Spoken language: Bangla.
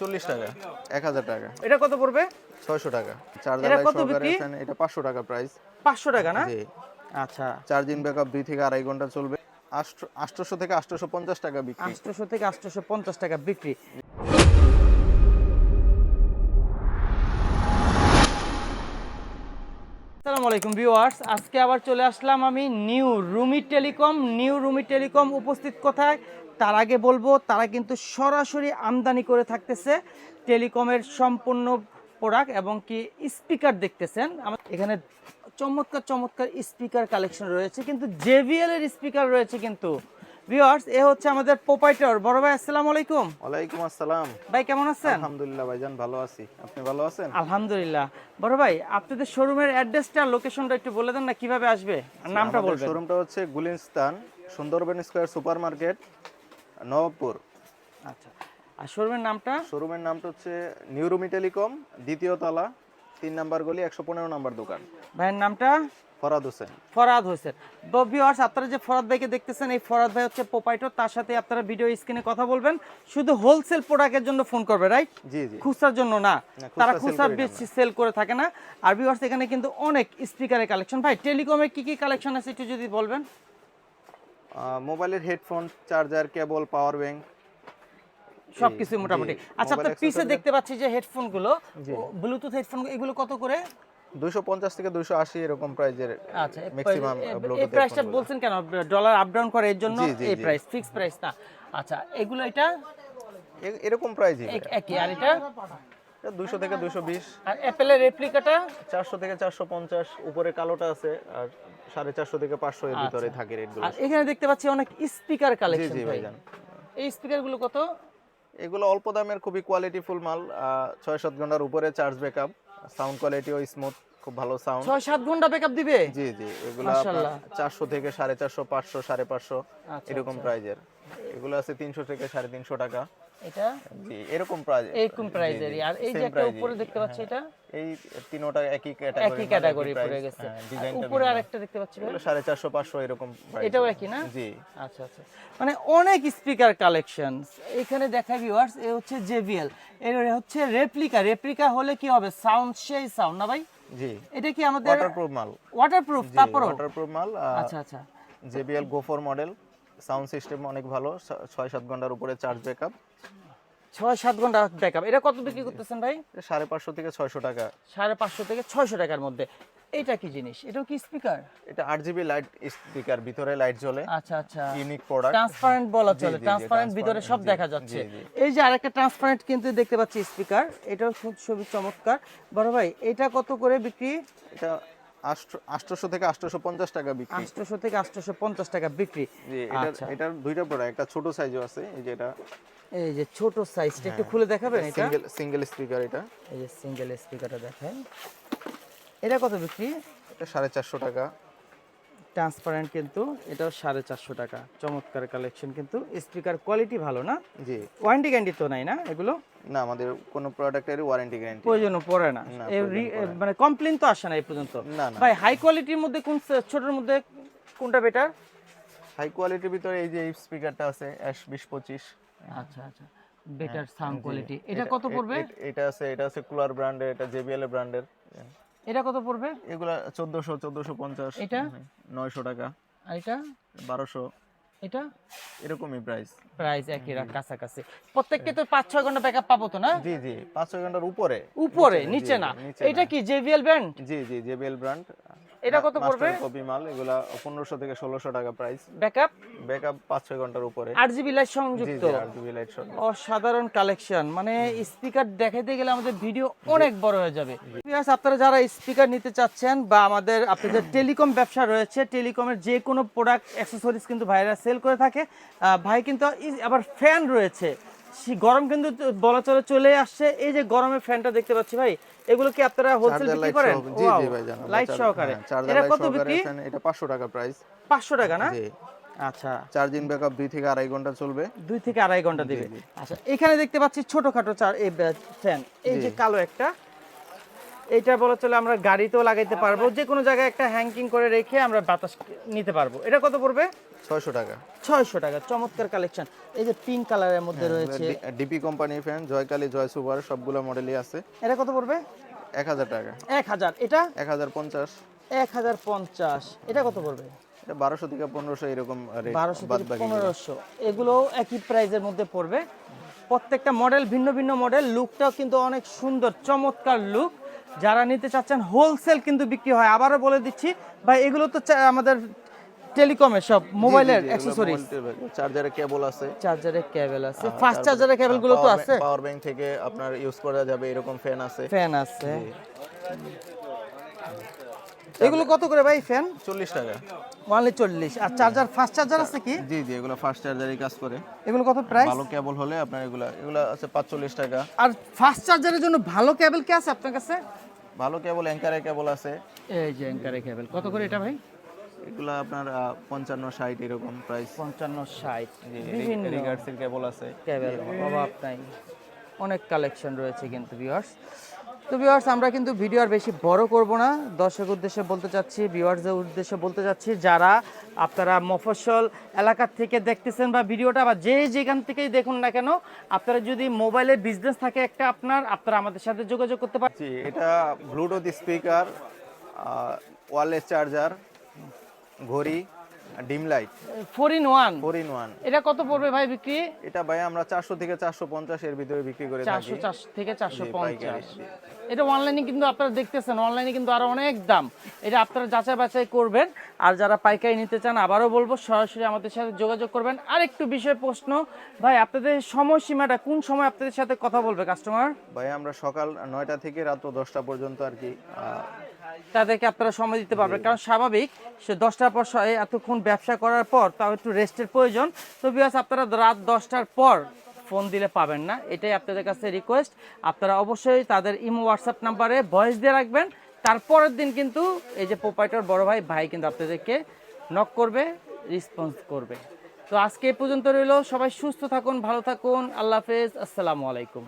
চল্লিশ টাকা। এক হাজার টাকা। এটা কত পড়বে? ছয়শো টাকা। চার্জার এটা কত পাঁচশো টাকা প্রাইস পাঁচশো টাকা না? জি। আচ্ছা। চার্জিং ব্যাকআপ দুই থেকে আড়াই ঘণ্টা চলবে। আটশোশো থেকে আটশোশো পঞ্চাশ টাকা বিক্রি। আটশোশো থেকে আটশোশো পঞ্চাশ টাকা বিক্রি। আসসালামু আলাইকুম ভিউয়ার্স আজকে আবার চলে আসলাম আমি new Rumi telecom. New Rumi telecom উপস্থিত কোথায়? তার আগে বলব তারা কিন্তু সরাসরি আমদানি করে থাকতেছে টেলিকমের সম্পূর্ণ প্রোডাক্ট এবং কি স্পিকার দেখতেছেন। এখানে চমৎকার চমৎকার স্পিকার কালেকশন রয়েছে কিন্তু জেভিএল এর স্পিকার রয়েছে কিন্তু। ভিউয়ার্স এ হচ্ছে আমাদের প্রোপাইটার বড় ভাই আসসালামু আলাইকুম। ওয়ালাইকুম আসসালাম। ভাই কেমন আছেন? আলহামদুলিল্লাহ ভাইজান ভালো আছি। আপনি ভালো আছেন? আলহামদুলিল্লাহ। বড় ভাই আপনাদের শোরুমের অ্যাড্রেসটা লোকেশনটা একটু বলে দেন না কীভাবে আসবে? আর নামটা বলবেন। শোরুমটা হচ্ছে Gulistan Sundarban square super market Nawabpur আচ্ছা আর শোরুমের নামটা? শোরুমের নামটা হচ্ছে নিউরুমি টেলিকম দ্বিতীয় তলা তিন নাম্বার গলি একশো পনেরো নাম্বার দোকান। ভাইয়ের নামটা? ফরাদ হোসেন। ফরাদ হোসেন। ভিউয়ার্স আপনারা যে ফরাদ ভাইকে দেখতেছেন এই ফরাদ ভাই হচ্ছে প্রোপাইটর তার সাথে আপনারা ভিডিও স্ক্রিনে কথা বলবেন। শুধু হোলসেল প্রোডাক্টের জন্য ফোন করবে রাইট জি জি। খুচরার জন্য না। তারা খুচরা বেশি সেল করে থাকে না। আর ভিউয়ার্স এখানে কিন্তু অনেক স্পিকারের কালেকশন ভাই টেলিকমের কি কি কালেকশন আছে একটু যদি বলবেন? মোবাইলের headphone charger cable power bank. সবকিছু মোটামুটি। আচ্ছা আপনার পিছে দেখতে পাচ্ছি যে হেডফোনগুলো ব্লুটুথ হেডফোন এগুলো কত করে? দুইশো পঞ্চাশ থেকে দুইশো আশি এরকম প্রাইজের আচ্ছা ম্যাক্সিমাম ব্লুটুথ এই প্রাইসটা বলছেন কেন? ডলার আপ ডাউন করে এর জন্য এই প্রাইস ফিক্স প্রাইস না আচ্ছা এগুলো এটা? এরকম প্রাইজই এক- একই আর এটা? দুইশো থেকে দুইশো বিশ। আর অ্যাপেলের রেপ্লিকাটা চারশো থেকে চারশো পঞ্চাশ উপরে কালোটা আছে আর সাড়ে চারশো থেকে পাঁচশো এর ভিতরে আচ্ছা। থাকে রেটগুলো আর এখানে দেখতে পাচ্ছি অনেক স্পিকার কালেকশন জি ভাই। ভাইজান। এই স্পিকারগুলো কত? এগুলো অল্প দামের খুবই কোয়ালিটিফুল মাল আহ, ছয় সাত ঘণ্টার উপরে চার্জ ব্যাকআপ সাউন্ড কোয়ালিটিও স্মুথ খুব ভালো সাউন্ড ছয় সাত ঘণ্টা ব্যাকআপ দিবে? জি জি এগুলো মাশাআল্লাহ। চারশো থেকে সাড়ে চারশো পাঁচশো সাড়ে পাঁচশো আচ্ছা, এরকম প্রাইজের এগুলো আছে তিনশো থেকে সাড়ে তিনশো টাকা। এটা? জি এরকম প্রাইজ এরকম প্রাইজের আর এই যে একটা উপরে দেখতে পাচ্ছি এটা? এই তিনোটা একই ক্যাটাগরি একই ক্যাটাগরি পড়ে গেছে। উপরে আরেকটা দেখতে পাচ্ছি এগুলো সাড়ে চারশো পাঁচশো এরকম price এটাও একই না? জি। আচ্ছা আচ্ছা। মানে অনেক স্পিকার কালেকশন এখানে দেখা ভিউয়ার্স এ হচ্ছে জেবিএল এর হচ্ছে রেপ্লিকা রেপ্লিকা হলে কি হবে? সাউন্ড সেই সাউন্ড না ভাই? জি। এটা কি আমাদের ওয়াটারপ্রুফ মাল। ওয়াটারপ্রুফ তারপরও ওয়াটারপ্রুফ মাল আচ্ছা আচ্ছা। জেবিএল গোফর মডেল সাউন্ড সিস্টেম অনেক ভালো ছয় সাত ঘণ্টার উপরে চার্জ ব্যাকআপ ছয় সাত ঘণ্টা ব্যাকআপ এটা কত বিক্রি করতেছেন ভাই? সাড়ে পাঁচশো থেকে ছয়শো টাকা। সাড়ে পাঁচশো থেকে ছয়শো টাকার মধ্যে। এটা কি জিনিস? এটাও কি স্পিকার এটা জিবি লাইট স্পিকার ভিতরে লাইট জ্বলে। আচ্ছা আচ্ছা। ইউনিক প্রোডাক্ট ট্রান্সপারেন্ট বলা চলে ট্রান্সপারেন্ট ভিতরে সব দেখা যাচ্ছে। এই যে আরেকটা ট্রান্সপারেন্ট কিন্তু দেখতে পাচ্ছি স্পিকার এটাও খুব ছবি চমৎকার। বড় ভাই এটা কত করে বিক্রি? এটা আটশোশো থেকে আটশোশো পঞ্চাশ টাকা বিক্রি। আটশোশো থেকে আটশোশো পঞ্চাশ টাকা বিক্রি। এটা এটার আচ্ছা দুইটা বড় একটা ছোট সাইজও আছে এই যে এটা। এই যে ছোট সাইজটা একটু খুলে দেখাবেন এটা? সিঙ্গেল সিঙ্গেল স্পিকার এটা। এই যে সিঙ্গেল স্পিকারটা দেখেন। এটা কত বিক্রি? এটা সাড়ে চারশো টাকা। ট্রান্সপারেন্ট কিন্তু এটাও সাড়ে চারশো টাকা। চমৎকার কালেকশন কিন্তু। স্পিকার কোয়ালিটি ভালো না? জি। ওয়ারেন্টি গ্যারান্টি তো নাই না এগুলো? না আমাদের কোনো প্রোডাক্টেরই ওয়ারেন্টি গ্যারান্টি প্রয়োজন পড়ে না। মানে কমপ্লেন তো আসে না এই পর্যন্ত। না না। ভাই হাই কোয়ালিটির মধ্যে কোন ছোটর মধ্যে কোনটা বেটার হাই কোয়ালিটির ভিতরে এই যে স্পিকারটা আছে এস বিশ পঁচিশ। আচ্ছা আচ্ছা। বেটার সাউন্ড কোয়ালিটি এটা কত পড়বে? এটা আছে এটা আছে কুলার ব্র্যান্ডের এটা জেবিএল এর ব্র্যান্ডের এটা কত পড়বে? এগুলা চোদ্দশো চোদ্দশো পঞ্চাশ। এটা? নয়শো টাকা। আর এটা? বারোশো। এটা? এরকমই প্রাইস প্রাইস একই রাখ কাছাকাছি। প্রত্যেককে তো পাঁচ ছয় ঘণ্টা ব্যাকআপ পাবো তো না? জি জি। পাঁচ ছয় ঘণ্টার উপরে। উপরে নিচে না। এটা কি জেবিএল ব্র্যান্ড জি জি জেবিএল ব্র্যান্ড এটা কত পড়বে? কপি মাল এগুলা পনেরোশো থেকে ষোলোশো টাকা প্রাইস ব্যাকআপ ব্যাকআপ পাঁচ ছয় ঘণ্টার উপরে। আট জিবি লাইট সংযুক্ত। জি লাইট সব অসাধারণ কালেকশন মানে স্পিকার দেখাতে গেলে আমাদের ভিডিও অনেক বড় হয়ে যাবে। Viewers, আপনারা যারা স্পিকার নিতে চাচ্ছেন বা আমাদের আপনাদের টেলিকম ব্যবসা রয়েছে টেলিকমের যে কোনো প্রোডাক্ট অ্যাক্সেসরিজ কিন্তু ভাইরা সেল করে থাকে। ভাই কিন্তু আবার ফ্যান রয়েছে। গরম কিন্তু বলা চলে চলে আসছে। এই যে গরমের ফ্যানটা দেখতে পাচ্ছি ভাই এগুলো কি আপনারা হোলসেল বিক্রি করেন? জি জি ভাই জানো লাইট সহকারে। এটা কত বিক্রি? এটা পাঁচশো টাকা প্রাইস পাঁচশো টাকা না? জি। আচ্ছা। চার্জিং ব্যাকআপ দুই থেকে আড়াই ঘণ্টা চলবে। দুই থেকে আড়াই ঘণ্টা দিবে। আচ্ছা এখানে দেখতে পাচ্ছি ছোটখাটো চার এই ফ্যান এই যে কালো একটা এটা বলা চলে আমরা গাড়িতেও লাগাইতে পারব। যে কোনো জায়গায় একটা হ্যাঙ্কিং করে রেখে আমরা বাতাস নিতে পারব। এটা কত পড়বে? ছয়শো টাকা। ছয়শো টাকা চমৎকার কালেকশন এই যে পিঙ্ক কালারের মধ্যে হ্যাঁ, রয়েছে। ডিপি কোম্পানির ফ্যান জয়কালী জয় সুপার সবগুলো মডেলই আছে। এটা কত পড়বে? এক হাজার টাকা। এক হাজার। এটা? এক হাজার পঞ্চাশ। এক হাজার পঞ্চাশ। এটা কত পড়বে? এটা বারোশো থেকে পনেরোশো এরকম বারোশো থেকে পনেরোশো। এগুলো একই প্রাইজের মধ্যে পড়বে। প্রত্যেকটা মডেল ভিন্ন ভিন্ন মডেল লুকটাও কিন্তু অনেক সুন্দর চমৎকার লুক যারা নিতে চাচ্ছেন হোলসেল কিন্তু বিক্রি হয়। আবারও বলে দিচ্ছি ভাই এগুলো তো আমাদের টেলিকমের সব মোবাইলের অ্যাক্সেসরিজ চার্জারের কেবল আছে। চার্জারের কেবল আছে। ফাস্ট চার্জারের কেবলগুলো তো আছে। পাওয়ার ব্যাংক থেকে আপনার ইউজ করা যাবে এরকম ফ্যান আছে। ফ্যান আছে। এগুলো কত করে ভাই ফ্যান চল্লিশ টাকা। ওয়ানলি চল্লিশ। আর চার্জার ফাস্ট চার্জার আছে কি? জি জি এগুলো ফাস্ট চার্জারই কাজ করে। এগুলো কত প্রাইস ভালো কেবল হলে আপনার এগুলো এগুলো আছে পাঁচচল্লিশ টাকা। আর ফাস্ট চার্জারের জন্য ভালো কেবল কি আছে আপনার কাছে? ভালো কেবল অ্যাঙ্কারের কেবল আছে। এই যে অ্যাঙ্কারে কেবল কত করে এটা ভাই? এগুলো আপনার পঞ্চান্ন ষাট এরকম প্রাইস পঞ্চান্ন ষাট। বিভিন্ন রিগার্ডসের কেবল আছে। কেবল অভাব নাই। অনেক কালেকশন রয়েছে কিন্তু ভিউয়ার্স তো ভিউয়ার্স আমরা কিন্তু ভিডিও আর বেশি বড় করব না। দর্শক উদ্দেশ্যে বলতে চাচ্ছি ভিউয়ার্সদের উদ্দেশ্যে বলতে চাচ্ছি যারা আপনারা মফস্বল এলাকা থেকে দেখতেছেন বা ভিডিওটা বা যে যেখান থেকেই দেখুন না কেন আপনারা যদি মোবাইলের বিজনেস থাকে একটা আপনার আপনারা আমাদের সাথে যোগাযোগ করতে পারেন জি এটা ব্লুটুথ স্পিকার ওয়ারলেস চার্জার ঘড়ি dim light. Four in one? Four in one. এটা কত পড়বে ভাই বিক্রি? এটা ভাই আমরা চারশো থেকে চারশো পঞ্চাশ এর ভিতরে বিক্রি করে চারশো থাকি। চারশো থেকে চারশো জি, পঞ্চাশ। পাইকারি। এটা অনলাইনে কিন্তু আপনারা দেখতেছেন অনলাইনে কিন্তু আরও অনেক দাম। এটা আপনারা যাচাই বাছাই করবেন। আর যারা পাইকারি নিতে চান আবারও বলব সরাসরি আমাদের সাথে যোগাযোগ করবেন। আর একটু বিষয় প্রশ্ন ভাই আপনাদের সময়সীমাটা কোন সময় আপনাদের সাথে কথা বলবে কাস্টমার ভাই আমরা সকাল নয়টা থেকে রাত দশটা পর্যন্ত আর কি তাদেরকে আপনারা সময় দিতে পারবেন। কারণ স্বাভাবিক সে দশটার পর এতক্ষণ ব্যবসা করার পর তাও একটু রেস্টের প্রয়োজন। তো বিকজ আপনারা রাত দশটার পর ফোন দিলে পাবেন না। এটাই আপনাদের কাছে রিকোয়েস্ট আপনারা অবশ্যই তাদের ইমো হোয়াটসঅ্যাপ নাম্বারে ভয়েস দিয়ে রাখবেন। তারপরের দিন কিন্তু এই যে প্রোপাইটার বড় ভাই ভাই কিন্তু আপনাদেরকে নক করবে রেসপন্স করবে। তো আজকে এই পর্যন্ত রইল। সবাই সুস্থ থাকুন ভালো থাকুন। আল্লাহ হাফেজ। আসসালামু আলাইকুম।